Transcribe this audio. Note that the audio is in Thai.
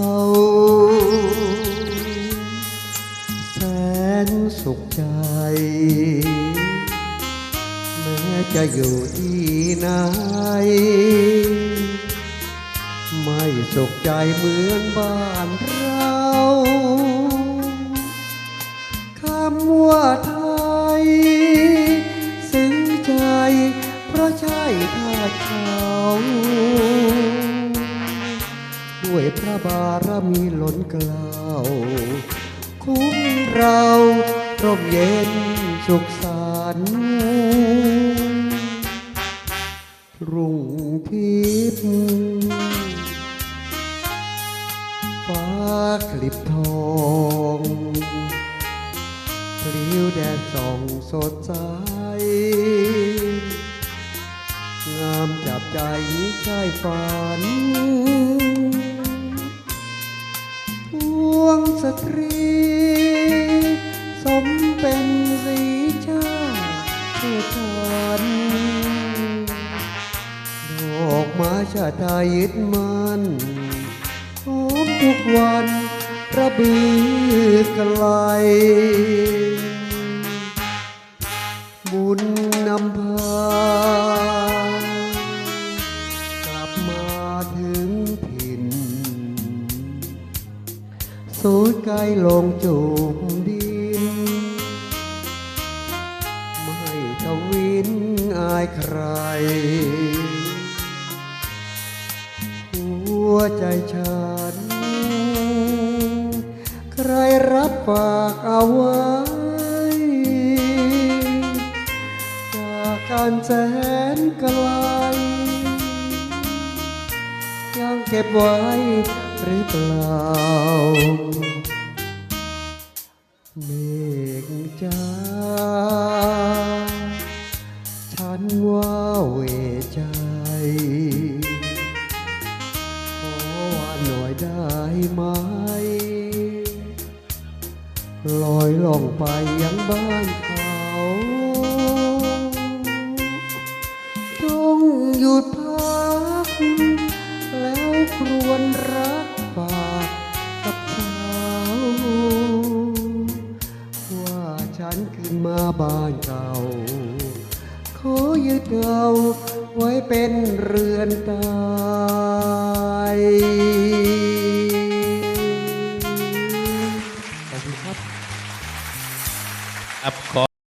าแสนสุขใจ แม้จะอยู่ที่ไหน ไม่สุขใจเหมือนบ้านเราคำว่าไทย ซึ้งใจเพราะใช่ท่าตุเขา ด้วยพระบารมีล้นเกล้าคุ้มเราร่มเย็นสุขสันต์รุ่งทิพย์ฟ้าคลิบทองพลิ้วแดดส่องสดใส งามจับใจใช่ฝัน วงสตรี สมเป็นสีชาเพื่อฉันดอกไม้ชาติไทยยึดมันหอมทุกวันระบือไกล สูดไกลลงจูบดิน ไม่ทวินอายใคร หัวใจฉัน ใครรับฝากเอาไว้ จากการแสนไกลยังเก็บไว้ หรือเปล่า เมฆจ้า ฉันว่าเวใจ ขอว่าหน่อยได้ไหม ลอยล่องไปยังบ้านเขา รวญรักฝากกับสาวว่าฉันขึ้นมาบ้านเก่า ขอยึดเอาไว้เป็นเรือนตายขอบคุณครับ ครับขอ